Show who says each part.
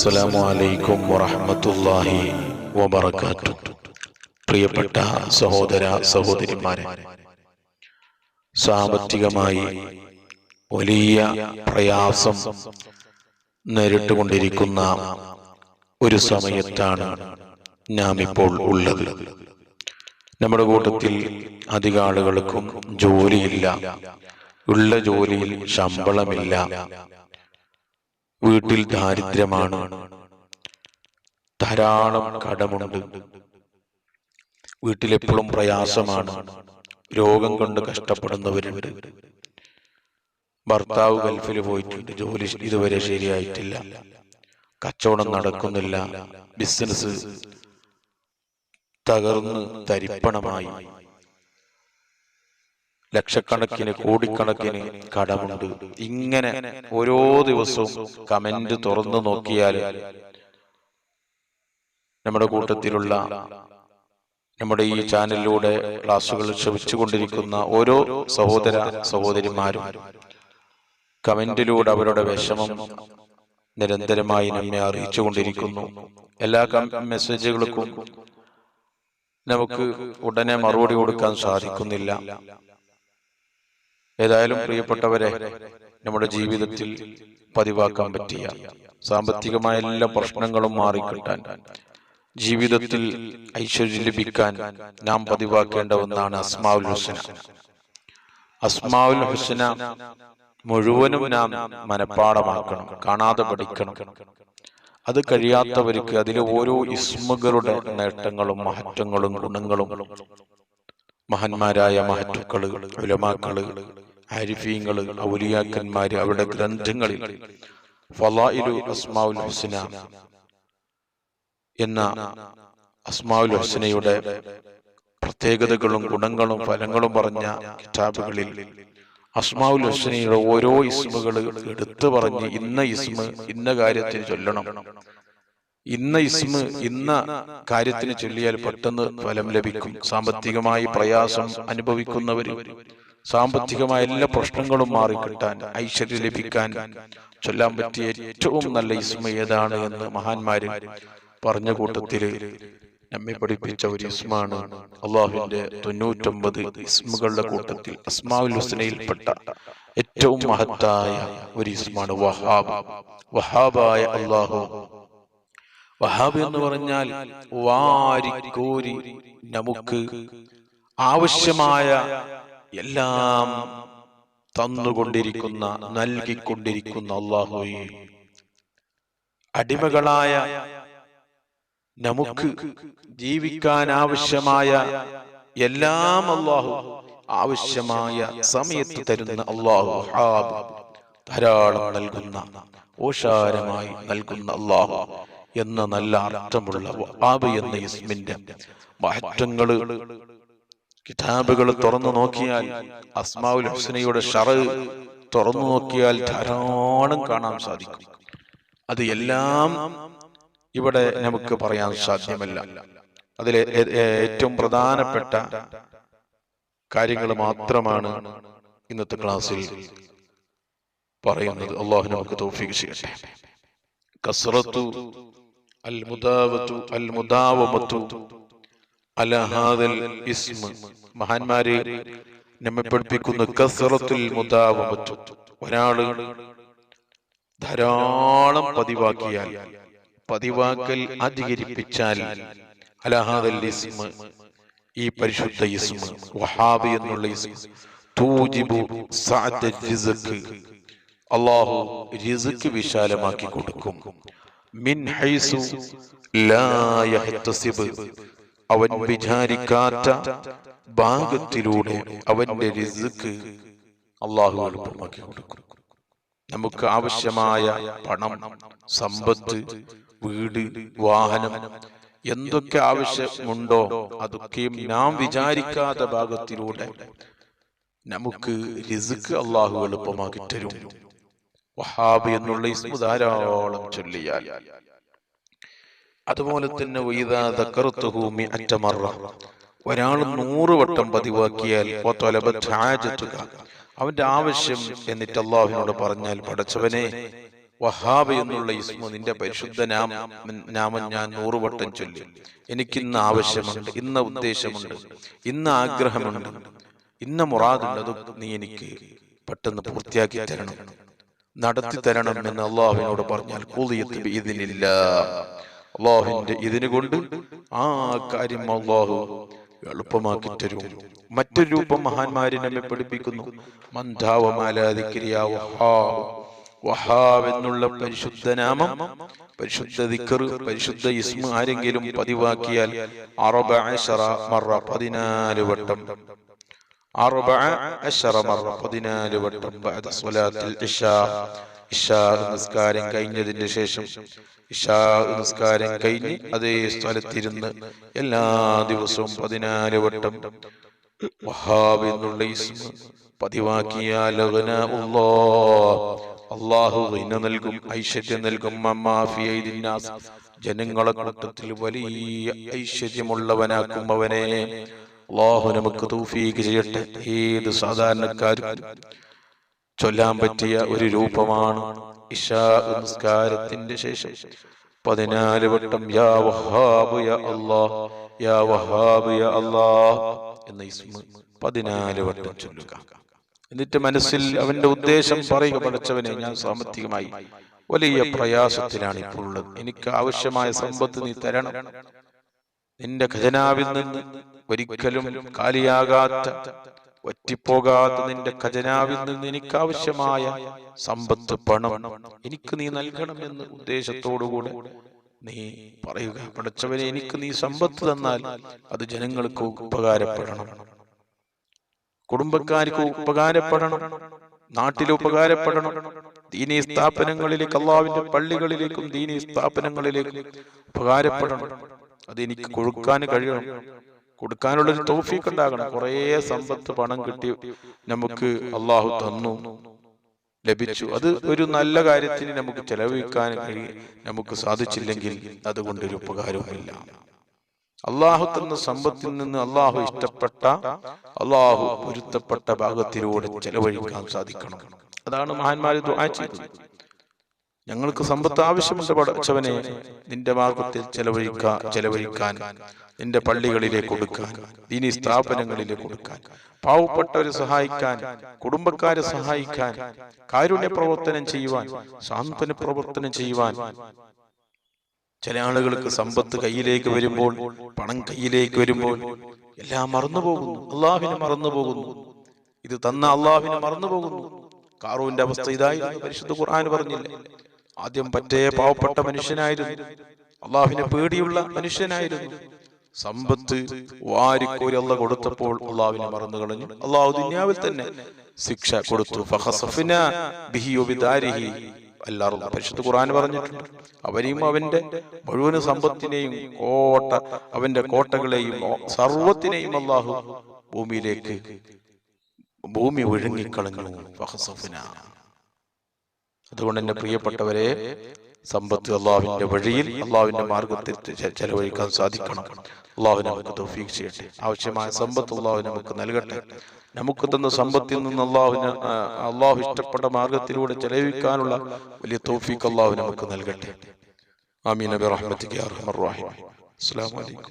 Speaker 1: അസ്സലാമു അലൈക്കും വറഹ്മത്തുള്ളാഹി വബറകാത്തു പ്രിയപ്പെട്ട സഹോദര സഹോദരിമാരെ സാമ്പത്തികമായി വലിയ പ്രയാസം നേരിട്ടുകൊണ്ടിരിക്കുന്ന ഒരു സമയത്താണ് നാം ഇപ്പോൾ ഉള്ളത്. നമ്മുടെ കൂട്ടത്തിൽ അധിക ആളുകൾക്കും ജോലിയില്ല. ഉള്ള ജോലിയിൽ ശമ്പളമില്ല. വീട്ടിൽ ദാരിദ്ര്യമാണ്. ധാരാളം കടമുണ്ട്. വീട്ടിലെപ്പോഴും പ്രയാസമാണ്. രോഗം കൊണ്ട് കഷ്ടപ്പെടുന്നവരുണ്ട് ഭർത്താവ് ഗൾഫിൽ പോയിട്ടുണ്ട് ജോലി ഇതുവരെ ശരിയായിട്ടില്ല. കച്ചവടം നടക്കുന്നില്ല. ബിസിനസ് തകർന്ന് തരിപ്പണമായി. ലക്ഷക്കണക്കിന് കോടിക്കണക്കിന് കടമുണ്ട്. ഇങ്ങനെ ഓരോ ദിവസവും കമന്റ് തുറന്നു നോക്കിയാൽ നമ്മുടെ കൂട്ടത്തിലുള്ള നമ്മുടെ ഈ ചാനലിലൂടെ ക്ലാസ്സുകൾ ശ്രമിച്ചുകൊണ്ടിരിക്കുന്ന ഓരോ സഹോദര സഹോദരിമാരും കമന്റിലൂടെ അവരുടെ വിഷമം നിരന്തരമായി നമ്മെ അറിയിച്ചുകൊണ്ടിരിക്കുന്നു. എല്ലാ മെസ്സേജുകൾക്കും നമുക്ക് ഉടനെ മറുപടി കൊടുക്കാൻ സാധിക്കുന്നില്ല. ഏതായാലും പ്രിയപ്പെട്ടവരെ നമ്മുടെ ജീവിതത്തിൽ പതിവാക്കാൻ പറ്റിയ സാമ്പത്തികമായ എല്ലാ പ്രശ്നങ്ങളും മാറിക്കിട്ടാൻ ജീവിതത്തിൽ ഐശ്വര്യം ലഭിക്കാൻ നാം പതിവാക്കേണ്ട ഒന്നാണ് അസ്മാവുൽ ഹുസന. അസ്മാവുൽ ഹുസന മുഴുവനും നാം മനഃപ്പാടമാക്കണം കാണാതെ പഠിക്കണം. അത് കഴിയാത്തവർക്ക് അതിലെ ഓരോ ഇസ്മുകളുടെ നേട്ടങ്ങളും മഹത്വങ്ങളും ഗുണങ്ങളും മഹന്മാരായ മഹറ്റുക്കൾ ഉലമാക്കൾ ആരിഫീങ്ങൾ ഔലിയാക്കന്മാര് അവരുടെ ഗ്രന്ഥങ്ങളിൽ. ഫലായിലു അസ്മാവുൽ ഹുസ്ന എന്ന അസ്മാവുൽ ഹുസ്നയുടെ പ്രത്യേകതകളും ഗുണങ്ങളും ഫലങ്ങളും പറഞ്ഞ കിതാബുകളിൽ അസ്മാവുൽ ഹുസ്നയുടെ ഓരോ ഇസ്മുകൾ എടുത്തു പറഞ്ഞ് ഇന്ന ഇസ്മ ഇന്ന കാര്യത്തിന് ചൊല്ലണം. ഇന്ന ഇസ്മ ഇന്ന കാര്യത്തിന് ചൊല്ലിയാൽ പെട്ടെന്ന് ഫലം ലഭിക്കും. സാമ്പത്തികമായി പ്രയാസം അനുഭവിക്കുന്നവര് സാമ്പത്തികമായ എല്ലാ പ്രശ്നങ്ങളും മാറിക്കിട്ടാൻ ഐശ്വര്യം ലഭിക്കാൻ ചൊല്ലാൻ പറ്റിയ ഏറ്റവും നല്ല ഇസ്മ ഏതാണ് എന്ന് മഹാന്മാര് പറഞ്ഞ കൂട്ടത്തിൽ നമ്മെ പഠിപ്പിച്ച ഒരു ഇസ്മാണ് അള്ളാഹുവിന്റെ തൊണ്ണൂറ്റൊമ്പത് ഇസ്മുകളുടെ കൂട്ടത്തിൽ അസ്മാവുൽ ഹുസ്നയിൽപ്പെട്ട ഏറ്റവും മഹത്തായ ഒരു ഇസ്മാണ് വഹാബ്. വഹാബായ അള്ളാഹു. വഹാബ് എന്ന് പറഞ്ഞാൽ വാരിക്കോരി നമുക്ക് ആവശ്യമായ എല്ലാം തന്നുകൊണ്ടിരിക്കുന്ന നൽകിക്കൊണ്ടിരിക്കുന്ന അള്ളാഹുയെ അടിമകളായ നമുക്ക് ജീവിക്കാൻ ആവശ്യമായ എല്ലാം അള്ളാഹു ആവശ്യമായ സമയത്ത് തരുന്ന അള്ളാഹു ധാരാളം നൽകുന്ന ഓഷാരമായി നൽകുന്ന അള്ളാഹു എന്ന നല്ല അർത്ഥമുള്ള ആബ് എന്ന ഇസ്മിന്റെ മഹത്വങ്ങൾ കിതാബുകൾ തുറന്നു നോക്കിയാൽ അസ്മാവുൽ ഹുസനയുടെ ഷറ് തുറന്നു നോക്കിയാൽ ധാരാളം കാണാൻ സാധിക്കും. അത് എല്ലാം ഇവിടെ നമുക്ക് പറയാൻ സാധ്യമല്ല. അതിലെ ഏറ്റവും പ്രധാനപ്പെട്ട കാര്യങ്ങൾ മാത്രമാണ് ഇന്നത്തെ ക്ലാസ്സിൽ പറയുന്നത്. അള്ളാഹു നമുക്ക് തോഫിക്ക് ചെയ്യട്ടെ. കസ്റത്തു അൽ മുദാവത്തു അൽ മുദാവമത്തു അല ഹാദൽ ഇസ്മ. മഹാന്മാരെ നമ്മെ പഠിപ്പിക്കുന്ന കസറത്തുൽ ഒരാൾ ധാരാളം പതിവാക്കിയാൽ പതിവാക്കൽ അധികരിപ്പിച്ചാൽ അലഹാദൽ ഇസ്മ ഈ പരിശുദ്ധ ഇസ്മ വഹാബി എന്നുള്ള ഇസ്മ. തൂജിബു സഅത റിസ്ക് അല്ലാഹു റിസ്ക് വിശാലമാക്കി കൊടുക്കും. മിൻ ഹൈസു ലാ യഹ്തസിബ്. അവൻ വിചാരിക്കാത്ത ഭാഗത്തിലൂടെ അവന്റെ റിസ്ക് അള്ളാഹു കൊടുക്കും. നമുക്ക് ആവശ്യമായ പണം സമ്പത്ത് വീട് വാഹനം എന്തൊക്കെ ആവശ്യമുണ്ടോ അതൊക്കെയും നാം വിചാരിക്കാത്ത ഭാഗത്തിലൂടെ നമുക്ക് റിസ്ക് അള്ളാഹു എളുപ്പമാക്കി തരും. വഹാബ് എന്നുള്ള ഇസ്മു ധാരാളം ചൊല്ലിയാൽ അതുപോലെ തന്നെ ഒരാൾ നൂറ് വട്ടം പതിവാക്കിയാൽ അവന്റെ ആവശ്യം എന്നിട്ട് അള്ളാഹുവിനോട് പറഞ്ഞാൽ പടച്ചവനെ വഹാബ് എന്നുള്ള ഇസ്മു നിന്റെ പരിശുദ്ധ നാമം ഞാൻ നൂറുവട്ടം ചൊല്ലി. എനിക്കിന്ന് ആവശ്യമുണ്ട് ഇന്ന ഉദ്ദേശമുണ്ട് ഇന്ന് ആഗ്രഹമുണ്ട്. ഇന്ന മുറാദുണ്ട് അത് നീ എനിക്ക് പെട്ടെന്ന് പൂർത്തിയാക്കി തരണം. നടത്തി തരണം എന്ന് അള്ളാഹുവിനോട് പറഞ്ഞാൽ കൂലിയത്ത് ഇതിനില്ല അള്ളാഹുവിന്റെ ഇതിന് കൊണ്ട് ആ കാര്യം അള്ളാഹു എളുപ്പമാക്കി തരും. മറ്റൊരു രൂപം മഹാന്മാരെ നമ്മെ പഠിപ്പിക്കുന്നു. എന്നുള്ള പരിശുദ്ധ നാമം പരിശുദ്ധ ദിക്കർ പരിശുദ്ധ ഇസ്മ ആരെങ്കിലും പതിവാക്കിയാൽ അറബ മറ പതിനാല് വട്ടം. അറബ മറ പതിനാല് വട്ടം. ഇശാ നിസ്കാരം കഴിഞ്ഞതിന് ശേഷം ഇശാ നിസ്കാരം കഴിഞ്ഞ് അതേ സ്ഥലത്തിരുന്ന് എല്ലാ ദിവസവും പതിനാല് വട്ടം വഹാബ് എന്നുള്ള അള്ളാഹു നൽകും ഐശ്വര്യം നൽകും ജനങ്ങളെ കൂട്ടത്തിൽ വലിയ ഐശ്വര്യമുള്ളവനാക്കും അവനെ അള്ളാഹു നമുക്ക് തൂഫീക്ക് ചെയ്യട്ടെ ഏത് സാധാരണക്കാരും ചൊല്ലാൻ പറ്റിയ ഒരു രൂപമാണ് ഇഷാ നമസ്കാരത്തിന്റെ ശേഷം. പതിനാല് വട്ടം യാ വഹാബ് യാ അല്ലാ യാ വഹാബ് യാ അല്ലാ എന്ന ഇസ്മ പതിനാല് വട്ടം ചൊല്ലുക. എന്നിട്ട് മനസ്സിൽ അവന്റെ ഉദ്ദേശം പറയുക പഠിച്ചവനെ ഞാൻ സാമ്പത്തികമായി വലിയ പ്രയാസത്തിലാണ് ഇപ്പോൾ ഉള്ളത്. എനിക്ക് ആവശ്യമായ സമ്പത്ത് നീ തരണം. നിന്റെ ഖജനാവിൽ നിന്ന് ഒരിക്കലും കാലിയാകാത്ത ഒറ്റിപ്പോകാത്ത നിന്റെ ഖജനാവിൽ നിന്ന് എനിക്ക് ആവശ്യമായ സമ്പത്ത് പണം എനിക്ക് നീ നൽകണമെന്ന് ഉദ്ദേശത്തോടുകൂടെ നീ പറയുക. പഠിച്ചവനെ എനിക്ക് നീ സമ്പത്ത് തന്നാൽ അത് ജനങ്ങൾക്ക് ഉപകാരപ്പെടണം. കുടുംബക്കാർക്ക് ഉപകാരപ്പെടണം. നാട്ടിൽ ഉപകാരപ്പെടണം. ദീനി സ്ഥാപനങ്ങളിലേക്ക് അള്ളാവിന്റെ പള്ളികളിലേക്കും ദീനി സ്ഥാപനങ്ങളിലേക്കും ഉപകാരപ്പെടണം. അത് എനിക്ക് കൊടുക്കാൻ കഴിയണം. കൊടുക്കാനുള്ള ഒരു തോഫീക്ക് ഉണ്ടാകണം. കുറേ സമ്പത്ത് പണം കിട്ടി നമുക്ക് അള്ളാഹു തന്നു. ലഭിച്ചു. അത് ഒരു നല്ല കാര്യത്തിന് നമുക്ക് ചെലവഴിക്കാൻ നമുക്ക് സാധിച്ചില്ലെങ്കിൽ അതുകൊണ്ടൊരു ഉപകാരവുമില്ല. അള്ളാഹു തന്ന സമ്പത്തിൽ നിന്ന് അള്ളാഹു ഇഷ്ടപ്പെട്ട അള്ളാഹു പൊരുത്തപ്പെട്ട ഭാഗത്തിലൂടെ ചെലവഴിക്കാൻ സാധിക്കണം. അതാണ് മഹാന്മാര് ദുആ ചെയ്തത്. ഞങ്ങൾക്ക് സമ്പത്ത് ആവശ്യമുണ്ട് പടച്ചവനെ നിന്റെ മാർഗത്തിൽ ചെലവഴിക്കാൻ ചെലവഴിക്കാൻ നിന്റെ പള്ളികളിലേക്ക് കൊടുക്കാൻ ദീനി സ്ഥാപനങ്ങളിലേക്ക് കൊടുക്കാൻ പാവപ്പെട്ടവരെ സഹായിക്കാൻ കുടുംബക്കാരെ സഹായിക്കാൻ കാരുണ്യ പ്രവർത്തനം ചെയ്യുവാൻ സാന്ത്വന പ്രവർത്തനം ചെയ്യുവാൻ. ചില ആളുകൾക്ക് സമ്പത്ത് കയ്യിലേക്ക് വരുമ്പോൾ പണം കയ്യിലേക്ക് വരുമ്പോൾ എല്ലാം മറന്നു പോകുന്നു. അള്ളാഹിനെ മറന്നു പോകുന്നു. ഇത് തന്ന അള്ളാഹിനെ മറന്നു പോകുന്നു. കാറൂവിന്റെ അവസ്ഥ ഇതായിരുന്നു. പരിശുദ്ധ ഖുർആൻ പറഞ്ഞില്ലേ? ആദ്യം പറ്റേ പാവപ്പെട്ട മനുഷ്യനായിരുന്നു. അള്ളാഹുവിനെ പേടിയുള്ള മനുഷ്യനായിരുന്നു. സമ്പത്ത് വാരിക്കോരി അള്ള കൊടുത്തപ്പോൾ അള്ളാഹുവിനെ മറന്നു കളഞ്ഞു. അള്ളാഹു ദുന്യാവിൽ തന്നെ ശിക്ഷ കൊടുത്തു. എല്ലാവരും പരിശുദ്ധ ഖുർആൻ പറഞ്ഞിട്ടുണ്ട്. അവനെയും അവന്റെ മുഴുവൻ സമ്പത്തിനെയും കോട്ട അവന്റെ കോട്ടകളെയും സർവത്തിനെയും അള്ളാഹു ഭൂമിയിലേക്ക് ഭൂമി ഒഴുങ്ങിക്കളഞ്ഞു. ഫഖസഫ്ന അതുകൊണ്ട് എന്റെ പ്രിയപ്പെട്ടവരെ സമ്പത്ത് അള്ളാഹുവിന്റെ വഴിയിൽ അള്ളാഹുവിന്റെ മാർഗത്തിൽ ചെലവഴിക്കാൻ സാധിക്കണം. അള്ളാഹു നമുക്ക് തൗഫീഖ് ചെയ്യട്ടെ. ആവശ്യമായ സമ്പത്ത് അള്ളാഹു നമുക്ക് നൽകട്ടെ. നമുക്ക് തന്ന സമ്പത്തിൽ നിന്ന് അള്ളാഹുവിന് അള്ളാഹു ഇഷ്ടപ്പെട്ട മാർഗത്തിലൂടെ ചെലവഴിക്കാനുള്ള വലിയ തൗഫീഖ് അള്ളാഹു നമുക്ക് നൽകട്ടെ. ആമീൻ നബി റഹ്മത്തിക്ക് അസ്സലാമു അലൈക്കും.